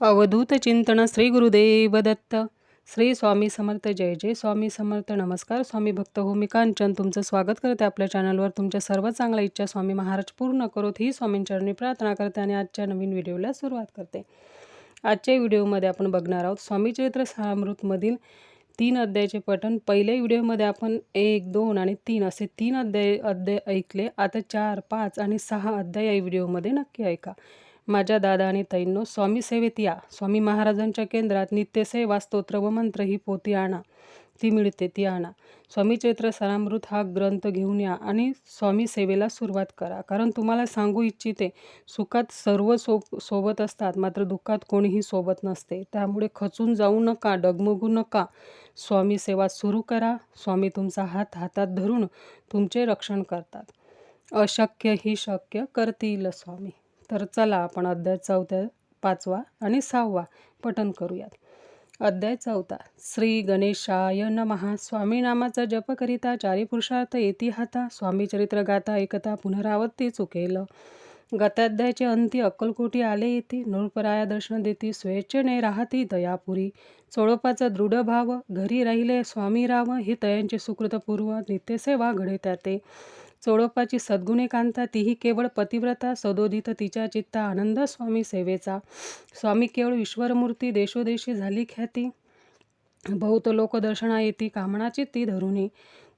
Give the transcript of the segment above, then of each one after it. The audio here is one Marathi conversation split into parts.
अवधूत चिंतन श्री गुरुदेव दत्त श्री स्वामी समर्थ जय जय स्वामी समर्थ. नमस्कार स्वामी भक्त हो मी कांचन. तुमचं स्वागत करते आपल्या चॅनलवर. तुमच्या सर्व चांगल्या इच्छा स्वामी महाराज पूर्ण करोत ही स्वामींचरणी प्रार्थना करते आणि आजच्या नवीन व्हिडिओला सुरुवात करते. आजच्या व्हिडिओमध्ये आपण बघणार आहोत स्वामी चरित्र सामृतमधील तीन अध्यायाचे पठण. पहिल्या व्हिडिओमध्ये आपण एक दोन आणि तीन असे तीन अध्याय अध्याय ऐकले. आता चार पाच आणि सहा अध्याय या व्हिडिओमध्ये नक्की ऐका. माझ्या दादा आणि ताईंनो स्वामी सेवेत या. स्वामी महाराजांच्या केंद्रात नित्यसेवा स्तोत्र व मंत्र ही पोती आणा. ती मिळते ती आणा. स्वामी चैत्र सरामृत हा ग्रंथ घेऊन या आणि स्वामी सेवेला सुरुवात करा. कारण तुम्हाला सांगू इच्छिते सुखात सर्व सो सोबत असतात मात्र दुःखात कोणीही सोबत नसते. त्यामुळे खचून जाऊ नका डगमगू नका. स्वामी सेवा सुरू करा. स्वामी तुमचा हात हातात धरून तुमचे रक्षण करतात. अशक्य ही शक्य करतील स्वामी. तर चला आपण अध्याय चौथ्या पाचवा आणि सहावा पठन करूयात. अध्याय चौथा. श्री गणेशाय नमहा स्वामी नामाचा जप करिता चारी पुरुषार्थ येती हाता. स्वामी चरित्र गाथा एकता पुनरावृत्ती चुकेल. गताध्यायाचे अंती अक्कलकोटी आले येते. नृपराया दर्शन देती स्वेच्छेने राहती दयापुरी. चोळोपाचा दृढ भाव. घरी राहिले स्वामी राव हे तयांचे सुकृतपूर्व. नित्यसेवा घडे त्याते. सोडोपाची सद्गुणेकांता तीही केवळ पतिव्रता सदोदित तिच्या चित्ता आनंद स्वामी सेवेचा. स्वामी केवळ ईश्वरमूर्ती देशोदेशी झाली ख्याती. बहुत लोक दर्शना येती कामणाची ती धरुणी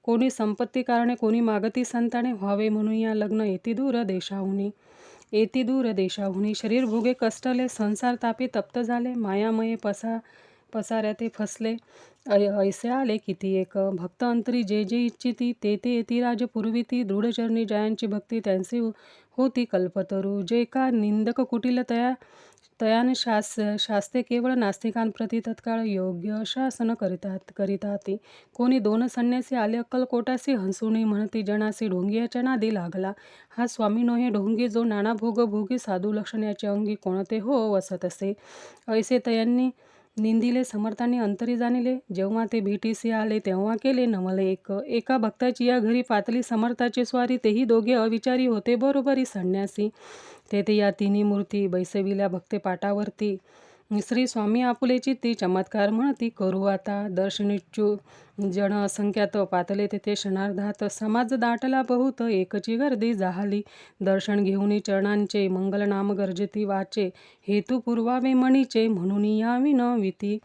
कोणी संपत्ती कारणे कोणी मागती संताने व्हावे म्हणून या लग्न येती दूर देशाहुनी. येती दूर देशाहुनी. शरीर भोगे कष्टले संसार तापी तप्त झाले मायामये पसा पसाऱ्या ते फसले. ऐसे आले किती एक भक्त अंतरी जे जे इच्छिती ते ते येती राजपूर्वी ती दृढचरणी जयांची भक्ती त्यांची हो, होती कल्पतरू. जे का निंदक कुटील तया तयान शास शास्ते केवळ नास्तिकांप्रती तत्काळ योग्य शासन करीतात करीताती. कोणी दोन संन्यासी आले अक्कलकोटासी हंसुनी म्हणती जनासी ढोंगियाच्या नादी लागला. हा स्वामी नोहे ढोंगी जो नाना भोग भोगी साधू लक्षण अंगी कोणते हो वसत असे. ऐसे तयांनी निंदिले समर्थांनी अंतरी जाणिले. जेव्हा ते भेटीसी आले तेव्हा केले नमले एक एका भक्ताची या घरी पातली समर्थाची स्वारी तेही दोघे अविचारी होते बरोबरी संन्यासी. तेथे या तिन्ही मूर्ती बैसविल्या भक्ते पाटावरती श्री स्वामी आपुलेची ती चमत्कार म्हणती करू आता. दर्शनिच्चू जण असंख्यात पातले तेथे क्षणार्धात समाज दाटला बहुत एकची गर्दी जाहली दर्शन घेऊन चरणांचे मंगलनाम गरजती वाचे. हेतू पुरवावे मणीचे म्हणून यावी न विती.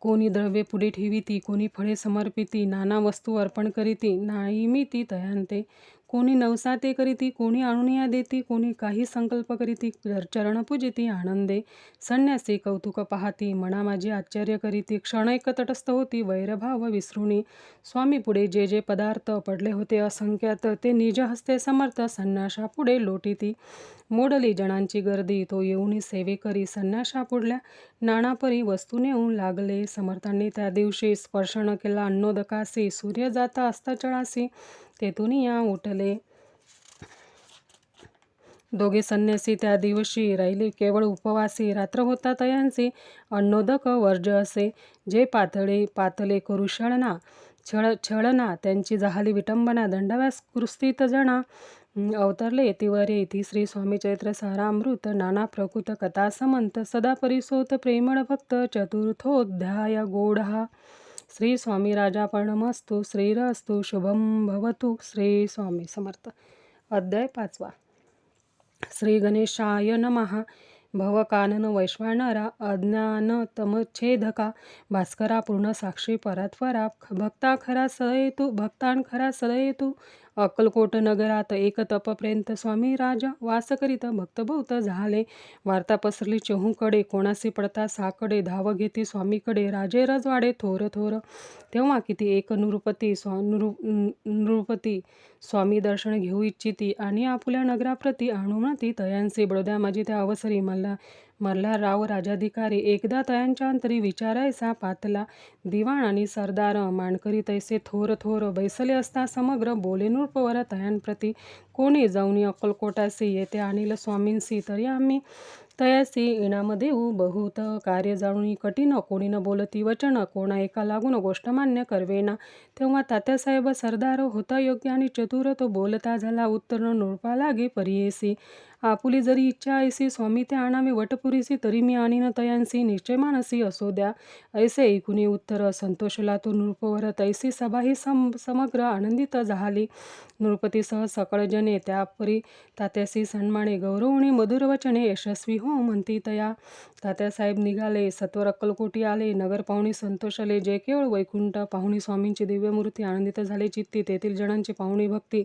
कोणी द्रव्ये पुढे ठेविती कोणी फळे समर्पिती नाना वस्तू अर्पण करीती नाही मी ती तयांते. कोणी नवसाते करीती कोणी आणून देती कोणी काही संकल्प करीती चरण पूजिती आनंदे संन्यासी कौतुक पाहती मना माझी आश्चर्य करीती क्षणैक तटस्थ होती वैरभाव विसरुणी. स्वामी पुढे जे जे पदार्थ पडले होते असंख्यात ते निज हस्ते समर्थ संन्याशा पुढे लोटीती. मोडली जणांची गर्दी तो येऊन सेवे करी संन्याशा पुढल्या नानापरी वस्तू नेऊन लागले. समर्थांनी त्या दिवशी स्पर्शन केला अन्नोदकासी सूर्य जाता अस्ताचळासी. तेथून या उठले. दोघे संन्यासी त्या दिवशी राहिले. केवळ उपवासी रात्र होता तयांचे. अन्नोदक वर्ज असे. जे पातळे पातले करू छळना छळ छळना त्यांची जहाली विटंबना दंडव्यास कृस्तीत जणा अवतरले. येतीवर येथी श्री स्वामी चैत्र सारामृत नाना प्रकृत कथा समंत सदा परिसोत प्रेमळ भक्त चतुर्थोध्याय गोढा. श्री स्वामी राजा श्रीरस्तु शुभम भवतु श्री स्वामी समर्थ. अध्याय पाचवा. श्री गणेशाय नमहा भवकानन वैश्वानरा अज्ञान तमच्छेदका भास्करा पूर्ण साक्षी परात्वरा भक्ता खरा सदयतु भक्तान खरा सदयतु अक्कलकोट नगरात एक तपपर्यंत स्वामी राजा वास करीत भक्तभूत झाले. वार्ता पसरली चहूकडे कोणासी पडता साकडे धाव घेती स्वामीकडे राजे रजवाडे थोर थोर. तेव्हा किती एक नृपती स्वा नृ नृपती स्वामी दर्शन घेऊ इच्छिती आणि आपुल्या नगराप्रती आणुमती तयांसी बडोद्या माझी त्या अवसरी मला मल्हार राव राजाधिकारी एकदा तयांच्या अंतरी विचारायचा पातला. दिवाण आणि सरदार माणकरी तैसे थोर थोर बैसले असता समग्र बोले नृपवर तयांप्रती कोणी जाऊन अक्कलकोटासी येते आणील स्वामींसी तरी आम्ही तयासी इनाम देऊ बहुत कार्य जाणून कठीण कोणी न बोलती वचन कोणा एका लागून गोष्ट मान्य करवेना. तेव्हा तात्यासाहेब सरदार होता योग्य आणि चतुर तो बोलता झाला उत्तर नृपा लागे परियेसी. आपुली जरी इच्छा ऐसी स्वामी ते आणावे वटपुरीसी तरी मी आणीन तयांसी निश्चय मानसी असो द्या. ऐसे ऐकुनी उत्तर संतोषला तो नृपवर तैसी सभा ही सम समग्र आनंदित झाली. नृपतीसह सकळजने त्यापरी तात्यासी सन्माने गौरवणी मधुरवचने यशस्वी हो म्हणती तया. तात्यासाहेब निघाले सत्वर अक्कलकोटी आले नगर पाहुणी संतोषले जे केवळ वैकुंठ पाहुणी स्वामींची दिव्यमूर्ती आनंदित झाले चित्ती तेथील जणांची पाहुणी भक्ती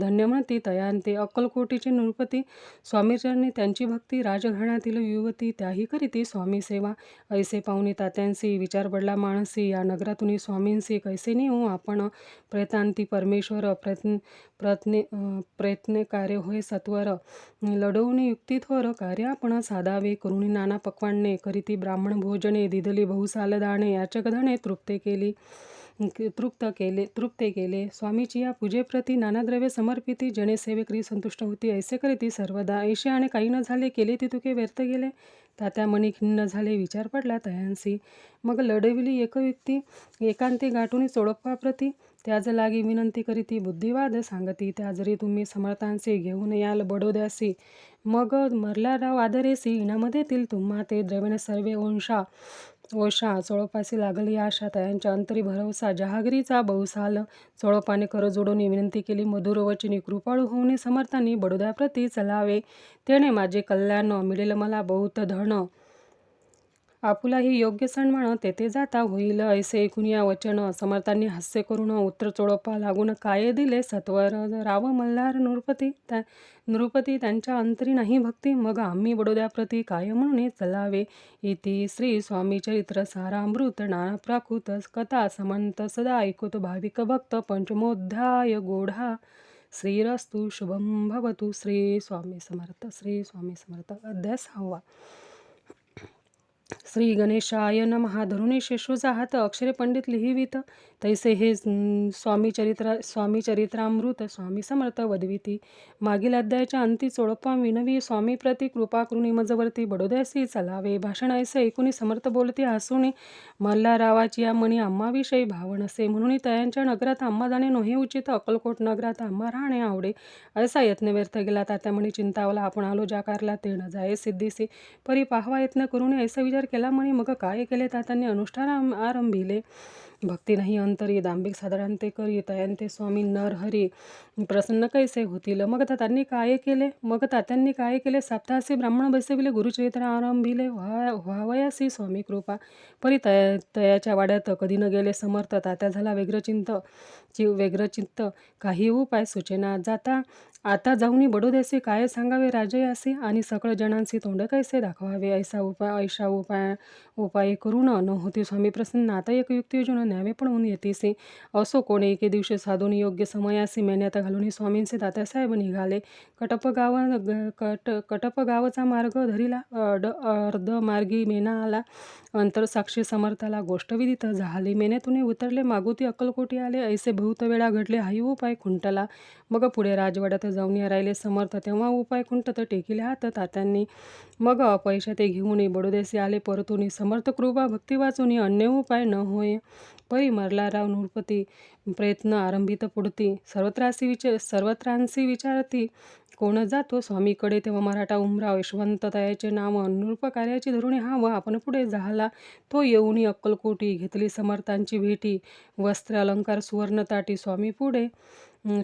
धन्य म्हणती तयांते अक्कलकोटीचे नृपती स्वामीचरणी त्यांची भक्ती राजघराण्यातील युवती त्याही करीती स्वामी सेवा. ऐसे पाहुणे तात्यांसी विचार पडला माणसी. या नगरातून स्वामींसी कैसे नेऊ आपण? प्रयत्नांती परमेश्वर प्रयत्न प्रयत्ने प्रयत्न कार्य होय सत्वर. लढवणे युक्तिथोर कार्य आपण साधावे. करुणी नाना पक्वान्ने करीती ब्राह्मण भोजने दिदली बहुसालदाने दाणे. तृप्ते केली. तृप्त केले तृप्ते केले. स्वामीची या पूजेप्रती नानाद्रव्य समर्पिती जने सेवेकरी संतुष्ट होती. ऐसे करीती सर्वदा ऐशी आणि काही न झाले केले ती तुके व्यर्थ गेले. तात्या मनी खिन्न झाले विचार पडला तयांसी. मग लढविली एकयुक्ती एकांती गाठून चोळप्पाप्रती त्याज लागी विनंती करीती बुद्धिवाद सांगती. त्या जरी तुम्ही समर्थांसी घेऊन याल बडोद्यासी. मग मरला राव आदरेसी इनामध्ये तील तुम्हा ते द्रविण सर्वे वंशा. ओशा चोळपासी लागली. आशा तयांच्या अंतरी भरवसा जहागिरीचा बहुसाल चोळपाने कर जोडून विनंती केली. मधुर वचनी कृपाळू होऊन समर्थांनी बडोद्याप्रती चलावे. तेणे माझे कल्याण मिळेल मला बहुत धन. आपुलाही योग्य सण म्हण तेथे जाता होईल ऐसे ऐकून या वचन समर्थांनी हास्य करून उत्तर चोळप्पा लागून काय दिले सत्वर राव मल्हार नृपती त्या नृपती त्यांच्या अंतरी नाही भक्ती मग आम्ही बडोद्याप्रती काय म्हणून चलावे? इति श्री स्वामी चरित्र सारामृत नाना प्राकृत कथा समंत सदा ऐकूत भाविक भक्त पंचमोध्याय गोढा। श्रीरस्तु शुभम भवतु। श्री स्वामी समर्थ श्री स्वामी समर्थ। अध्यास हवा श्री गणेशाय नमहा धरुणी शेषूचा हात अक्षरे पंडित लिहिवित. तैसे हे स्वामी चरित्र स्वामी चरित्रामृत स्वामी समर्थ वदविती. मागील अध्यायाच्या अंती चोळप्पा विनवी स्वामी प्रती कृपा करुणी मजवरती बडोद्यासी चलावे भाषण ऐसे ऐकुनी समर्थ बोलती हसुनी मल्लारावाची या मणी आम्हाविषयी भावण असे म्हणून तयांच्या नगरात आम्हा जाणे नोहे उचित अक्कलकोट नगरात आम्हा राहणे आवडे. असा यत्न व्यर्थ गेला तात्या म्हणी चिंतावला आपण आलो जाकारला ते न जाये सिद्धीसी. परी पाहवा यत्न करून ऐसा विचार केला म्हणे मग काय केले? तात्यांनी अनुष्ठान आरंभिले. भक्ती नाही अंतरी दांभिक साधारणते करी तयांते स्वामी नरहरी प्रसन्न कैसे होतील? मग तात्यांनी काय केले? मग तात्यांनी काय केले? सप्ताहासी ब्राह्मण बसविले गुरुचरित्र आरंभिले. व्हा व्हावयासी स्वामी कृपा. परी तया तयाच्या वाड्यात कधी न गेले समर्थ तात्या झाला व्यग्रचिंत. चि व्यग्रचित्त काही उपाय सूचना. जाता आता जाऊनी बडोद्यासी काय सांगावे राजयासी? आणि सकळ जणांसी तोंड कैसे दाखवावे? ऐसा उपाय ऐशा उपाय उपाय करून न होती स्वामी प्रसन्न. आता एक युक्ती योजना न्यावे पण येतीसे असो कोणी एके दिवशी साधून योग्य समयासी मेन्यात घालून स्वामींचे तात्यासाहेब निघाले कटप गाव कट कटप गावचा मार्ग धरिला अड अर्ध मार्गी मेना आला अंतर साक्षी समर्थाला गोष्ट विदित झाली मेन्यातून उतरले मागुती अक्कलकोटी आले ऐसे बहुत वेळा घडले हाही उपाय खुंटला मग पुढे राजवाड्यात जाऊन या राहिले समर्थ तेव्हा उपाय खुंटत टेकिले हात तात्यांनी मग अपयशा ते घेऊन बडोदेसी आले परतून समर्थ कृपा भक्ती वाचून अन्य उपाय न होय परी मरला राव नृपती प्रयत्न आरंभित पुढती. सर्वत्रासी विच सर्वत्रांसी विचारती. कोण जातो? स्वामीकडे तेव्हा मराठा उमराव यशवंत तयाचे नाव अनुरूप कार्याची धरुणी हा व आपण पुढे झाला. तो येऊनी अक्कलकोटी घेतली समर्थांची भेटी. वस्त्र अलंकार सुवर्णताटी स्वामी पुढे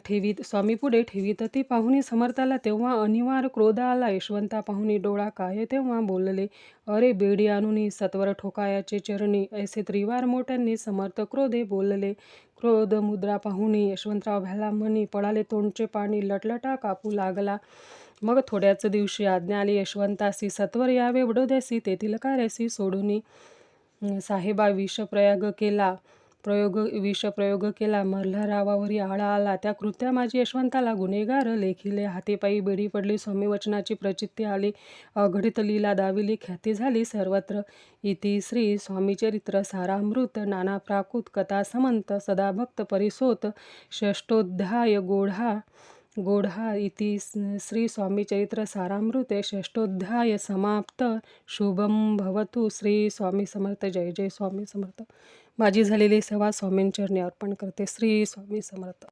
ठेवीत स्वामी पुढे ठेवीत ती पाहुणी समर्थाला तेव्हा अनिवार क्रोध आला. यशवंता पाहुणी डोळा काय तेव्हा बोलले? अरे बेडी आणून सत्वर ठोकायाचे चरणी. ऐसे त्रिवार मोठ्यांनी समर्थ क्रोधे बोलले. क्रोध मुद्रा पाहुणी यशवंतराव भ्याला म्हणी पळाले तोंडचे पाणी लटलटा कापू लागला. मग थोड्याच दिवशी आज्ञा आली यशवंतासी सत्वर यावे बडोद्यासी तेथील कार्यासी सोडूनी. साहेबा विषप्रयाग केला. प्रयोग विषप्रयोग केला. मल्हारावावरी आळा आला. त्या कृत्या माझी यशवंताला गुन्हेगार लेखिले. हातेपायी बेडी पडली. स्वामी वचनाची प्रचित्ती आली. अघडित लीला दाविली. ख्याती झाली सर्वत्र. इति श्री स्वामीचरित्र सारामृत. नाना प्राकृत कथा समंत. सदाभक्त परिसोत. षष्टोध्याय गोढा गोढा. इति श्री स्वामीचरित्र सारामृते. षष्टोध्याय समाप्त. शुभम भवतु. श्री स्वामी समर्थ. जय जय स्वामी समर्थ. माझी झालेली सेवा स्वामींचरणी अर्पण करते. श्री स्वामी समर्थ.